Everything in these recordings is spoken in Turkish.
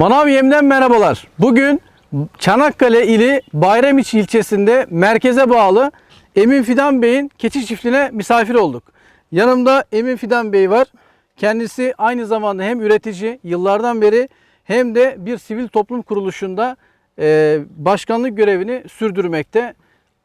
Manav Yem'den merhabalar. Bugün Çanakkale ili Bayramiçi ilçesinde merkeze bağlı Emin Fidan Bey'in keçi çiftliğine misafir olduk. Yanımda Emin Fidan Bey var. Kendisi aynı zamanda hem üretici yıllardan beri hem de bir sivil toplum kuruluşunda e, başkanlık görevini sürdürmekte.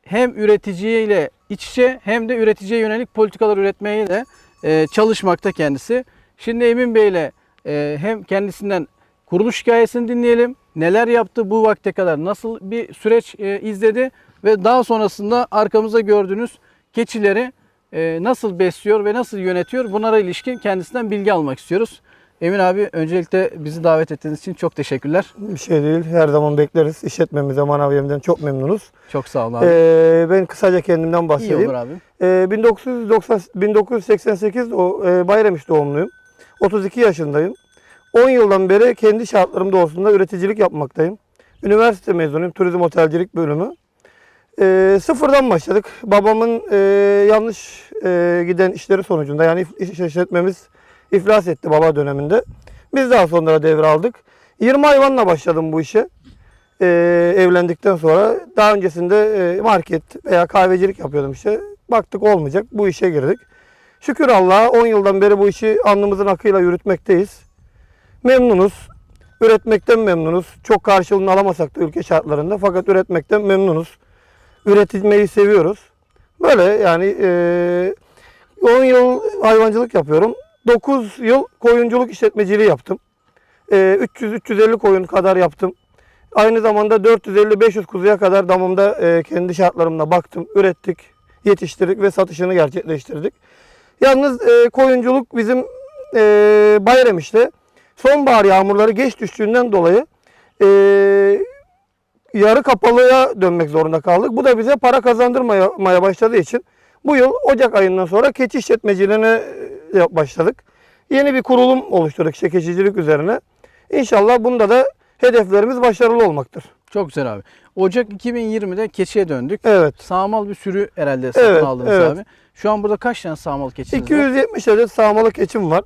Hem üreticiyle iç içe hem de üreticiye yönelik politikalar üretmeyle e, çalışmakta kendisi. Şimdi Emin Bey ile e, hem kendisinden kuruluş hikayesini dinleyelim. Neler yaptı bu vakte kadar, nasıl bir süreç e, izledi ve daha sonrasında arkamızda gördüğünüz keçileri e, nasıl besliyor ve nasıl yönetiyor bunlara ilişkin kendisinden bilgi almak istiyoruz. Emin abi öncelikle bizi davet ettiğiniz için çok teşekkürler. Bir şey değil. Her zaman bekleriz. İşletmemize, manaviyemden çok memnunuz. Çok sağ olun abi. Ee, ben kısaca kendimden İyi bahsedeyim. olur abi. Ee, 1990, 1988 o, e, Bayramiç doğumluyum. 32 yaşındayım. 10 yıldan beri kendi şartlarım doğrultusunda üreticilik yapmaktayım. Üniversite mezunuyum. Turizm otelcilik bölümü. Ee, sıfırdan başladık. Babamın e, yanlış e, giden işleri sonucunda yani iş işletmemiz iflas etti baba döneminde. Biz daha sonra devraldık. 20 hayvanla başladım bu işe. Ee, evlendikten sonra daha öncesinde e, market veya kahvecilik yapıyordum işte. Baktık olmayacak. Bu işe girdik. Şükür Allah'a 10 yıldan beri bu işi alnımızın akıyla yürütmekteyiz. Memnunuz. Üretmekten memnunuz. Çok karşılığını alamasak da ülke şartlarında fakat üretmekten memnunuz. Üretilmeyi seviyoruz. Böyle yani e, 10 yıl hayvancılık yapıyorum. 9 yıl koyunculuk işletmeciliği yaptım. E, 300-350 koyun kadar yaptım. Aynı zamanda 450-500 kuzuya kadar damımda e, kendi şartlarımla baktım, ürettik, yetiştirdik ve satışını gerçekleştirdik. Yalnız e, koyunculuk bizim e, bayram işte. Sonbahar yağmurları geç düştüğünden dolayı e, yarı kapalıya dönmek zorunda kaldık. Bu da bize para kazandırmaya maya başladığı için bu yıl Ocak ayından sonra keçi işletmeciliğine e, başladık. Yeni bir kurulum oluşturduk işte keçicilik üzerine. İnşallah bunda da hedeflerimiz başarılı olmaktır. Çok güzel abi. Ocak 2020'de keçiye döndük. Evet. Sağmal bir sürü herhalde satın Evet, aldınız evet. abi. Şu an burada kaç tane sağmal keçiniz var? 270 adet sağmalı keçim var.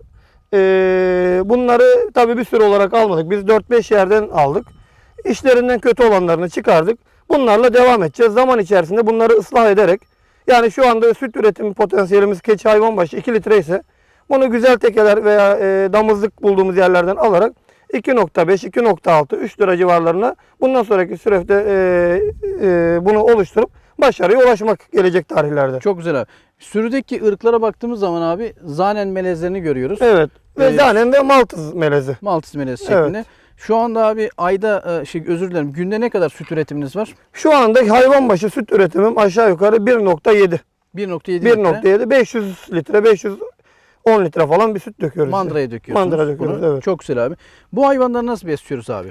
Ee, bunları tabii bir sürü olarak almadık. Biz 4-5 yerden aldık. İşlerinden kötü olanlarını çıkardık. Bunlarla devam edeceğiz. Zaman içerisinde bunları ıslah ederek yani şu anda süt üretimi potansiyelimiz keçi hayvan başı 2 litre ise bunu güzel tekeler veya e, damızlık bulduğumuz yerlerden alarak 2.5, 2.6, 3 lira civarlarına bundan sonraki süreçte e, e, bunu oluşturup başarıya ulaşmak gelecek tarihlerde. Çok güzel abi. Sürüdeki ırklara baktığımız zaman abi zanen melezlerini görüyoruz. Evet. Ve Evet. zanen ve maltız melezi. Maltız melezi Evet. şeklinde. Şu anda abi ayda e, şey özür dilerim günde ne kadar süt üretiminiz var? Şu anda hayvan başı süt üretimim aşağı yukarı 1.7. 1.7 litre. 1.7 500 litre 510 litre falan bir süt döküyoruz. işte. Mandıraya döküyorsunuz. Mandıra döküyoruz, bunu. evet. Çok güzel abi. Bu hayvanları nasıl besliyoruz abi?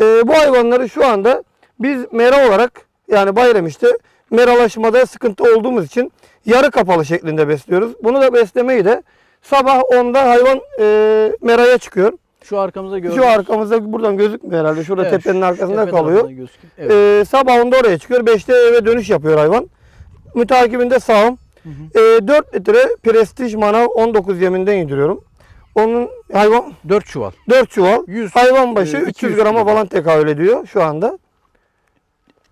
Ee, bu hayvanları şu anda biz mera olarak yani bayram işte meralaşmada sıkıntı olduğumuz için yarı kapalı şeklinde besliyoruz. Bunu da beslemeyi de sabah 10'da hayvan e, meraya çıkıyor. Şu arkamızda gördüğünüz. Şu arkamızda buradan gözükmüyor herhalde. Şurada Evet, tepenin arkasında tepe kalıyor. Evet. Ee, sabah onda oraya çıkıyor. 5'te eve dönüş yapıyor hayvan. Mütakibinde sağım. Hı hı. Ee, 4 litre prestij manav 19 yeminden yediriyorum. Onun hayvan 4 çuval. 4 çuval. 100, Hayvan başı e, 300 200 grama falan tekabül ediyor şu anda.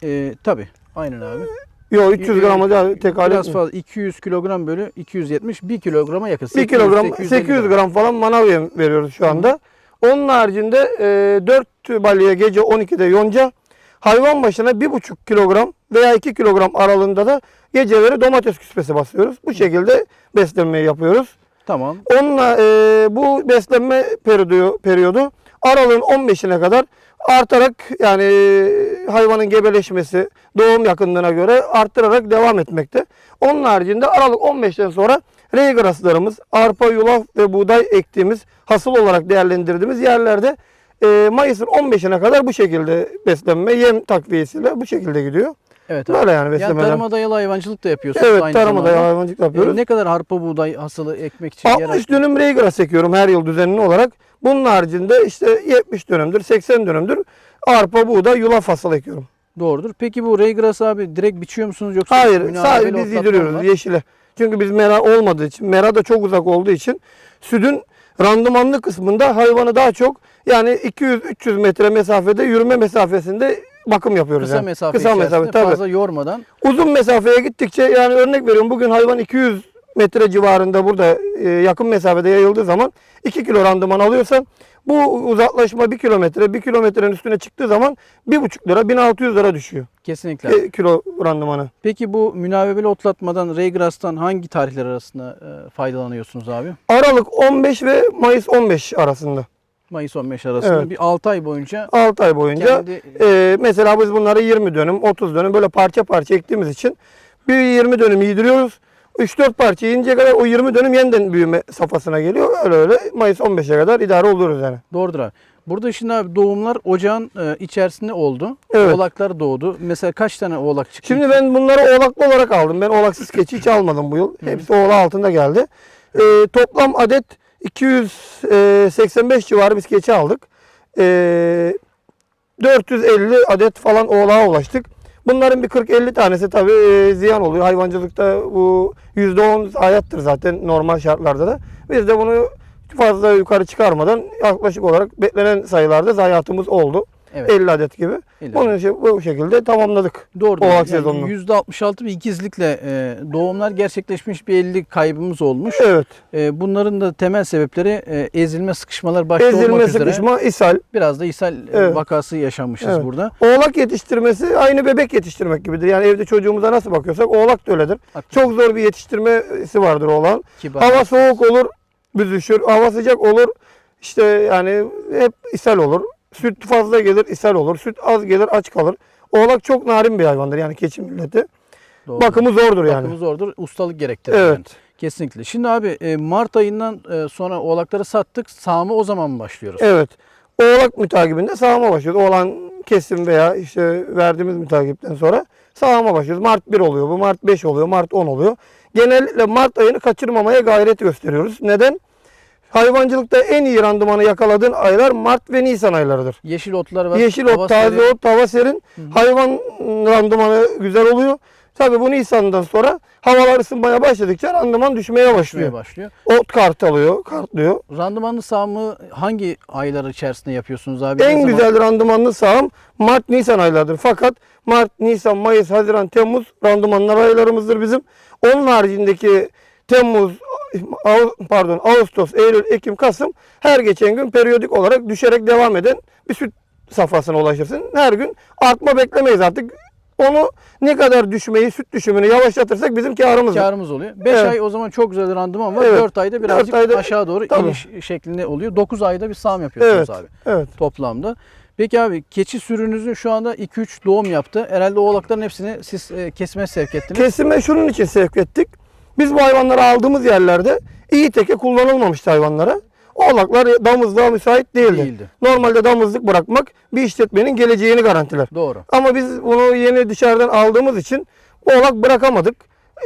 E, tabii. Aynen abi. Yok 300 grama da tekabül Biraz etmiyor. fazla. 200 kilogram bölü 270. 1 kilograma yakın. 1 800, kilogram 850 800 gram falan manav veriyoruz şu anda. Onun haricinde e, 4 balya gece 12'de yonca hayvan başına 1,5 kilogram veya 2 kilogram aralığında da geceleri domates küspesi basıyoruz. Bu şekilde beslenmeyi yapıyoruz. Tamam. Onunla e, bu beslenme periyodu, periyodu aralığın 15'ine kadar artarak yani hayvanın gebeleşmesi doğum yakınlığına göre arttırarak devam etmekte. Onun haricinde aralık 15'ten sonra reygraslarımız, arpa, yulaf ve buğday ektiğimiz hasıl olarak değerlendirdiğimiz yerlerde e, Mayıs'ın 15'ine kadar bu şekilde beslenme yem takviyesiyle bu şekilde gidiyor. Evet. Böyle yani Yani beslemeler. tarıma dayalı hayvancılık da yapıyorsunuz evet aynı tarıma da zamanda. hayvancılık E, yapıyoruz. ne kadar harpa buğday hasılı ekmek için yer 60 dönüm reygras ekiyorum her yıl düzenli olarak. Bunun haricinde işte 70 dönümdür, 80 dönümdür arpa, buğday, yulaf hasıl ekiyorum. Doğrudur. Peki bu reygras abi direkt biçiyor musunuz yoksa Hayır, sadece biz yediriyoruz var? yeşile. Çünkü biz mera olmadığı için, mera da çok uzak olduğu için sütün randımanlı kısmında hayvanı daha çok yani 200-300 metre mesafede yürüme mesafesinde bakım yapıyoruz. Kısa yani. mesafe Kısa mesafe tabii. fazla yormadan Uzun mesafeye gittikçe yani örnek veriyorum bugün hayvan 200 metre civarında burada e, yakın mesafede yayıldığı zaman 2 kilo randıman alıyorsan bu uzaklaşma 1 kilometre 1 kilometrenin üstüne çıktığı zaman 1,5 lira 1600 lira düşüyor. kesinlikle. E, kilo randımanı. Peki bu münavebeli otlatmadan Raygrass'tan hangi tarihler arasında e, faydalanıyorsunuz abi? Aralık 15 ve Mayıs 15 arasında. Mayıs 15 arasında Evet. bir 6 ay boyunca 6 ay boyunca kendi e, mesela biz bunları 20 dönüm 30 dönüm böyle parça parça ektiğimiz için bir 20 dönüm yediriyoruz. 3-4 parça yiyinceye kadar o 20 dönüm yeniden büyüme safhasına geliyor. Öyle öyle Mayıs 15'e kadar idare oluyoruz yani. doğrudur abi. Burada şimdi abi doğumlar ocağın e, içerisinde oldu. Evet. Oğlaklar doğdu. Mesela kaç tane oğlak çıktı? Şimdi ben bunları oğlaklı olarak aldım. Ben oğlaksız keçi hiç almadım bu yıl. Hepsi oğla altında geldi. Ee, toplam adet 285 civarı biz keçi aldık. Ee, 450 adet falan oğlağa ulaştık. Bunların bir 40-50 tanesi tabii e, ziyan oluyor. Hayvancılıkta bu %10 zayiattır zaten normal şartlarda da. Biz de bunu fazla yukarı çıkarmadan yaklaşık olarak beklenen sayılarda zayiatımız oldu. Evet. 50 adet gibi. 50 Bunu şey, bu şekilde tamamladık. Doğru. Oğlak sezonunu. %66 bir ikizlikle e, doğumlar gerçekleşmiş bir 50 kaybımız olmuş. Evet. E, bunların da temel sebepleri e, ezilme sıkışmalar başta olmak Ezilme, üzere. sıkışma, ishal. Biraz da ishal Evet. vakası yaşanmışız Evet. burada. Oğlak yetiştirmesi aynı bebek yetiştirmek gibidir. Yani evde çocuğumuza nasıl bakıyorsak oğlak da öyledir. Haklısın. Çok zor bir yetiştirmesi vardır oğlan. Kibar. Hava soğuk olur, büzüşür. Hava sıcak olur. İşte yani hep ishal olur. Süt fazla gelir, ishal olur. Süt az gelir, aç kalır. Oğlak çok narin bir hayvandır yani keçi milleti. Doğru. Bakımı zordur yani. Bakımı zordur. Ustalık gerektirir. Evet. yani. Kesinlikle. Şimdi abi e, Mart ayından e, sonra oğlakları sattık. Sağımı o zaman mı başlıyoruz? Evet. Oğlak mütakibinde sağıma başlıyoruz. Oğlan kesim veya işte verdiğimiz mütakipten sonra sağıma başlıyoruz. Mart 1 oluyor bu, Mart 5 oluyor, Mart 10 oluyor. Genellikle Mart ayını kaçırmamaya gayret gösteriyoruz. Neden? Hayvancılıkta en iyi randımanı yakaladığın aylar Mart ve Nisan aylarıdır. Yeşil otlar var. Yeşil hava ot, taze seri. ot, hava serin. Hayvan randımanı güzel oluyor. Tabii bu Nisan'dan sonra havalar ısınmaya başladıkça randıman düşmeye düşmeye başlıyor. başlıyor. Ot kart alıyor, kartlıyor. Randımanlı sağımı hangi aylar içerisinde yapıyorsunuz abi? En zaman? güzel randımanlı sağım Mart Nisan aylarıdır. Fakat Mart, Nisan, Mayıs, Haziran, Temmuz randımanlar aylarımızdır bizim. Onun haricindeki Temmuz, pardon Ağustos, Eylül, Ekim, Kasım her geçen gün periyodik olarak düşerek devam eden bir süt safhasına ulaşırsın. Her gün artma beklemeyiz artık. Onu ne kadar düşmeyi, süt düşümünü yavaşlatırsak bizim karımızdır. Karımız oluyor. 5 Evet. ay o zaman çok güzel randıman var. Evet. 4 ayda birazcık Dört ayda- aşağı doğru Tabii. iniş şeklinde oluyor. 9 ayda bir sağım yapıyorsunuz Evet. abi Evet. toplamda. Peki abi keçi sürünüzün şu anda 2-3 doğum yaptı. Herhalde oğlakların hepsini siz e, kesime sevk ettiniz. Kesime şunun için sevk ettik. Biz bu hayvanları aldığımız yerlerde iyi teke kullanılmamıştı hayvanlara. Oğlaklar damızlığa müsait değildi. Değildi. Normalde damızlık bırakmak bir işletmenin geleceğini garantiler. Doğru. Ama biz bunu yeni dışarıdan aldığımız için oğlak bırakamadık.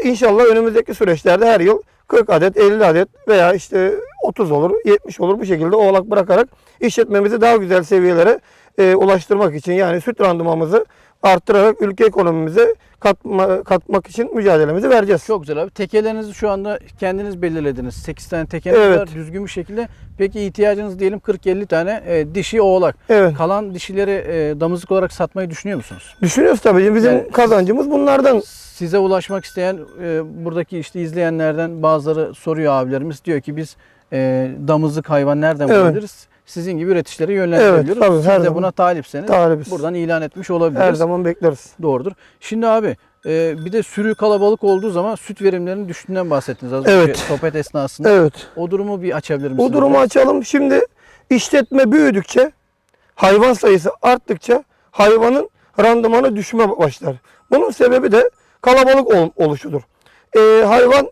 İnşallah önümüzdeki süreçlerde her yıl 40 adet, 50 adet veya işte 30 olur, 70 olur bu şekilde oğlak bırakarak işletmemizi daha güzel seviyelere e, ulaştırmak için yani süt randımanımızı arttırarak ülke ekonomimize katma, katmak için mücadelemizi vereceğiz. Çok güzel abi. Tekelerinizi şu anda kendiniz belirlediniz. 8 tane tekeniz Evet. var düzgün bir şekilde. Peki ihtiyacınız diyelim 40-50 tane e, dişi oğlak. Evet. Kalan dişileri e, damızlık olarak satmayı düşünüyor musunuz? Düşünüyoruz tabii. Bizim Yani- kazancımız bunlardan. Size ulaşmak isteyen e, buradaki işte izleyenlerden bazıları soruyor abilerimiz. Diyor ki biz e, damızlık hayvan nereden Evet. bulabiliriz? Sizin gibi üreticilere yönlendirebiliyoruz. Evet, tabii, Siz her de zaman buna talipseniz talibiz. buradan ilan etmiş olabiliriz. Her zaman bekleriz. Doğrudur. Şimdi abi e, bir de sürü kalabalık olduğu zaman süt verimlerinin düştüğünden bahsettiniz az Evet. önce sohbet esnasında. Evet. O durumu bir açabilir misiniz? O durumu açalım. Şimdi işletme büyüdükçe, hayvan sayısı arttıkça hayvanın randımanı düşme başlar. Bunun sebebi de kalabalık ol- oluşudur. Ee, hayvan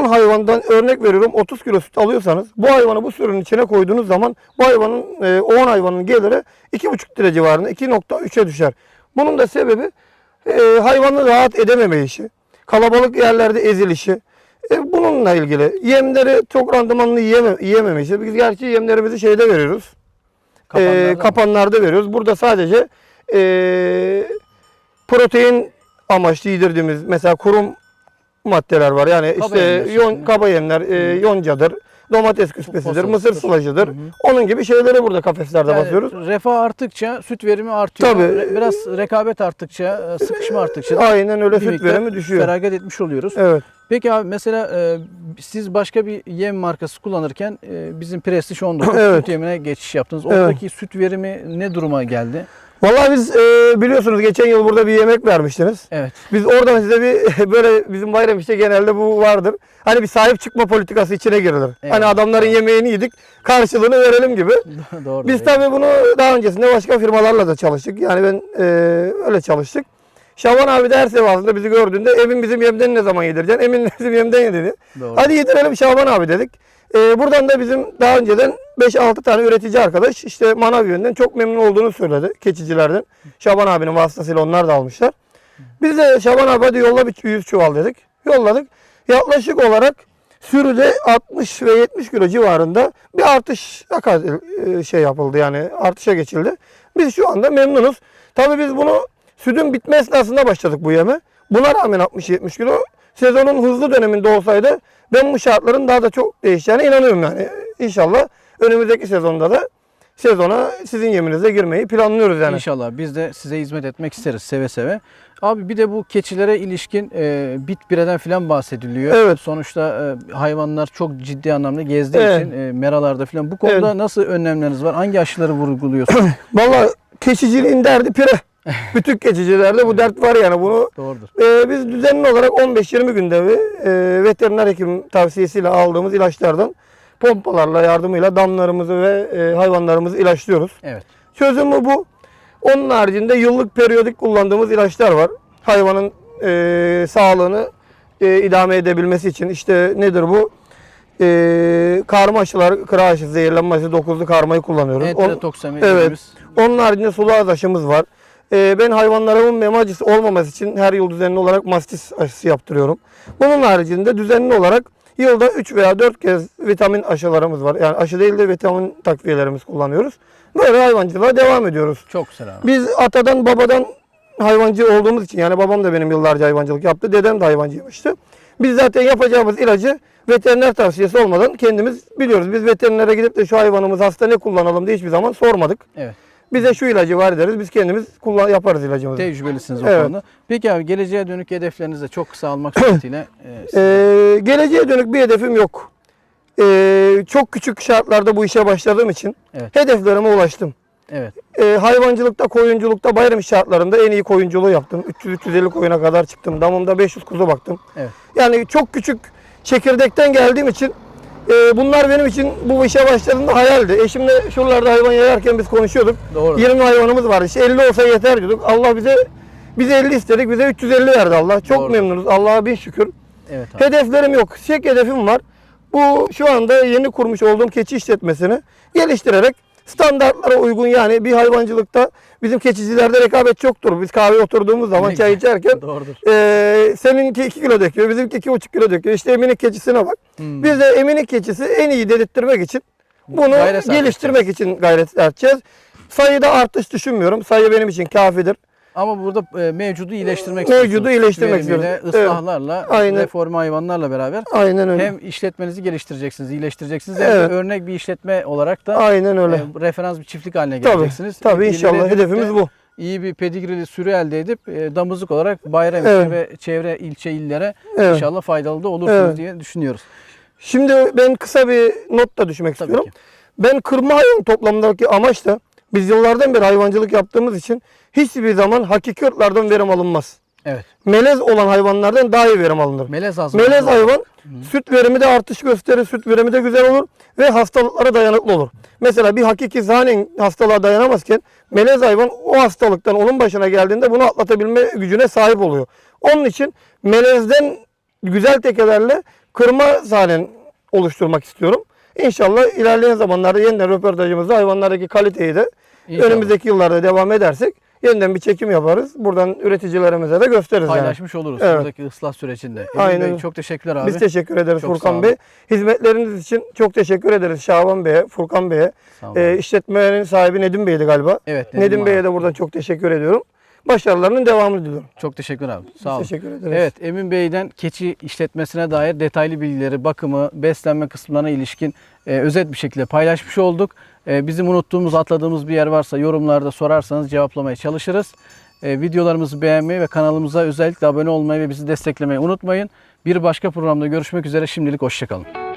10 hayvandan örnek veriyorum 30 kilo süt alıyorsanız bu hayvanı bu sürünün içine koyduğunuz zaman bu hayvanın e, 10 hayvanın geliri 2,5 lira civarında 2.3'e düşer. Bunun da sebebi e, hayvanın rahat edememe işi. Kalabalık yerlerde ezilişi. E, bununla ilgili yemleri çok randımanlı yiyeme, yiyememişiz. Biz gerçi yemlerimizi şeyde veriyoruz. E, Kapanlarda mı? kapanlarda veriyoruz. Burada sadece e, protein amaçlı yedirdiğimiz mesela kurum maddeler var. Yani Kaba işte yemler yon, kaba yemler, e, yoncadır, domates küspesidir, Posasıdır. mısır sulacıdır. Hı hı. Onun gibi şeyleri burada kafeslerde Yani basıyoruz. refah arttıkça süt verimi artıyor. Tabii. Re- Biraz rekabet arttıkça, e, sıkışma arttıkça da Aynen öyle bir süt miktar verimi düşüyor. feragat etmiş oluyoruz. Evet. Peki abi mesela e, siz başka bir yem markası kullanırken e, bizim Prestige 19 Evet. süt yemine geçiş yaptınız. Oradaki süt verimi ne duruma geldi? Vallahi biz e, biliyorsunuz geçen yıl burada bir yemek vermiştiniz. Evet. Biz oradan size bir böyle bizim bayram işte genelde bu vardır. Hani bir sahip çıkma politikası içine girilir. Hani Eyvallah. adamların yemeğini yedik karşılığını verelim gibi. Doğru. Biz tabii bunu daha öncesinde başka firmalarla da çalıştık. Yani ben e, öyle çalıştık. Şaban abi de her seferinde bizi gördüğünde Emin bizim yemden ne zaman yedireceksin? Emin bizim yemden ye dedi. Doğru. Hadi yedirelim Şaban abi dedik. E, buradan da bizim daha önceden 5-6 tane üretici arkadaş işte manav yönden çok memnun olduğunu söyledi keçicilerden. Şaban abinin vasıtasıyla onlar da almışlar. Biz de Şaban abi hadi yolla bir 100 çuval dedik. Yolladık. Yaklaşık olarak sürüde 60 ve 70 kilo civarında bir artış e, şey yapıldı yani artışa geçildi. Biz şu anda memnunuz. Tabii biz bunu sütün bitme esnasında başladık bu yeme. Buna rağmen 60-70 kilo sezonun hızlı döneminde olsaydı ben bu şartların daha da çok değişeceğine inanıyorum yani. İnşallah önümüzdeki sezonda da sezona sizin yeminize girmeyi planlıyoruz yani. İnşallah biz de size hizmet etmek isteriz seve seve. Abi bir de bu keçilere ilişkin e, bit bireden filan bahsediliyor. Evet. Sonuçta e, hayvanlar çok ciddi anlamda gezdiği Evet. için e, meralarda filan. Bu konuda nasıl önlemleriniz var? Hangi aşıları vurguluyorsunuz? Vallahi keçiciliğin derdi pire. Bütün keçicilerde bu dert var yani bunu Doğrudur. Ee, biz düzenli olarak 15-20 günde bir e, veteriner hekim tavsiyesiyle aldığımız ilaçlardan pompalarla yardımıyla damlarımızı ve e, hayvanlarımızı ilaçlıyoruz. Evet. Çözümü bu. Onun haricinde yıllık periyodik kullandığımız ilaçlar var. Hayvanın e, sağlığını e, idame edebilmesi için. İşte nedir bu? E, karma aşılar, kıra aşısı, zehirlenme aşısı, dokuzlu karmayı kullanıyoruz. On- Enterotoksemi Evet. onun haricinde sulu ağız aşımız var. Ee, ben hayvanlarımın meme acısı olmaması için her yıl düzenli olarak mastis aşısı yaptırıyorum. Bunun haricinde düzenli olarak yılda 3 veya 4 kez vitamin aşılarımız var. Yani aşı değil de vitamin takviyelerimiz kullanıyoruz. Böyle hayvancılığa devam ediyoruz. Çok güzel abi. Biz atadan babadan hayvancı olduğumuz için yani babam da benim yıllarca hayvancılık yaptı. Dedem de hayvancıymıştı. Biz zaten yapacağımız ilacı veteriner tavsiyesi olmadan kendimiz biliyoruz. Biz veterinere gidip de şu hayvanımız hasta ne kullanalım diye hiçbir zaman sormadık. Evet. Bize şu ilacı var deriz. Biz kendimiz kullan yaparız ilacımızı. Tecrübelisiniz o Evet. konuda. Peki abi geleceğe dönük hedeflerinizi de çok kısa almak suretiyle e, Ee, geleceğe dönük bir hedefim yok. Ee, çok küçük şartlarda bu işe başladığım için Evet. hedeflerime ulaştım. evet. Ee, hayvancılıkta, koyunculukta bayram şartlarında en iyi koyunculuğu yaptım. 300-350 koyuna kadar çıktım. Damımda 500 kuzu baktım. Evet. Yani çok küçük çekirdekten geldiğim için e, bunlar benim için bu işe başladığımda hayaldi. Eşimle şuralarda hayvan yayarken biz konuşuyorduk. Doğru. 20 hayvanımız vardı. İşte 50 olsa yeter diyorduk. Allah bize bize 50 istedik. Bize 350 verdi Allah. Çok Doğru. memnunuz. Allah'a bin şükür. Evet abi. Hedeflerim yok. Tek hedefim var. Bu şu anda yeni kurmuş olduğum keçi işletmesini geliştirerek standartlara uygun yani bir hayvancılıkta bizim keçicilerde rekabet çoktur. Biz kahve oturduğumuz zaman çay içerken Doğrudur. eee seninki 2 kilo döküyor, bizimki 2,5 kilo döküyor. İşte eminik keçisine bak. Hmm. Biz de eminik keçisi en iyi dedirttirmek için bunu Gayret geliştirmek için gayret edeceğiz. Sayıda artış düşünmüyorum. Sayı benim için kafidir. Ama burada e, mevcudu iyileştirmek Mevcudu istiyorsunuz. iyileştirmek Verimiyle, istiyoruz. Evet. ıslahlarla, Aynen. reforme hayvanlarla beraber Aynen öyle. hem işletmenizi geliştireceksiniz, iyileştireceksiniz hem Evet. de örnek bir işletme olarak da Aynen öyle. e, referans bir çiftlik haline tabii. geleceksiniz. Tabii İleriye inşallah de hedefimiz bu. İyi bir pedigrili sürü elde edip e, damızlık olarak bayram Evet. ve çevre ilçe illere Evet. inşallah faydalı da olursunuz Evet. diye düşünüyoruz. Şimdi ben kısa bir not da düşmek Tabii istiyorum. ki. Ben kırma hayvan toplamındaki amaç da biz yıllardan beri hayvancılık yaptığımız için hiçbir zaman hakiki ırklardan verim alınmaz. Evet. Melez olan hayvanlardan daha iyi verim alınır. Melez azı. Melez hayvan süt verimi de artış gösterir, süt verimi de güzel olur ve hastalıklara dayanıklı olur. Mesela bir hakiki zanen hastalığa dayanamazken melez hayvan o hastalıktan onun başına geldiğinde bunu atlatabilme gücüne sahip oluyor. Onun için melezden güzel tekelerle kırma zanen oluşturmak istiyorum. İnşallah ilerleyen zamanlarda yeniden röportajımızda hayvanlardaki kaliteyi de İnşallah. önümüzdeki yıllarda devam edersek yeniden bir çekim yaparız. Buradan üreticilerimize de gösteririz yani. paylaşmış oluruz Evet. buradaki ıslah sürecinde. Emin Aynen. Bey, çok teşekkürler abi. Biz teşekkür ederiz Çok Furkan. Bey. Hizmetleriniz için çok teşekkür ederiz Şaban Bey'e, Furkan Bey'e. Ee, işletmenin sahibi Nedim Bey'di galiba. evet. Nedim, abi. Bey'e de buradan çok teşekkür ediyorum. Başarılarının devamını diliyorum. Çok teşekkür abi. Sağ olun. Teşekkür ederiz. Evet Emin Bey'den keçi işletmesine dair detaylı bilgileri, bakımı, beslenme kısımlarına ilişkin e, özet bir şekilde paylaşmış olduk. E, bizim unuttuğumuz, atladığımız bir yer varsa yorumlarda sorarsanız cevaplamaya çalışırız. E, videolarımızı beğenmeyi ve kanalımıza özellikle abone olmayı ve bizi desteklemeyi unutmayın. Bir başka programda görüşmek üzere. Şimdilik hoşçakalın.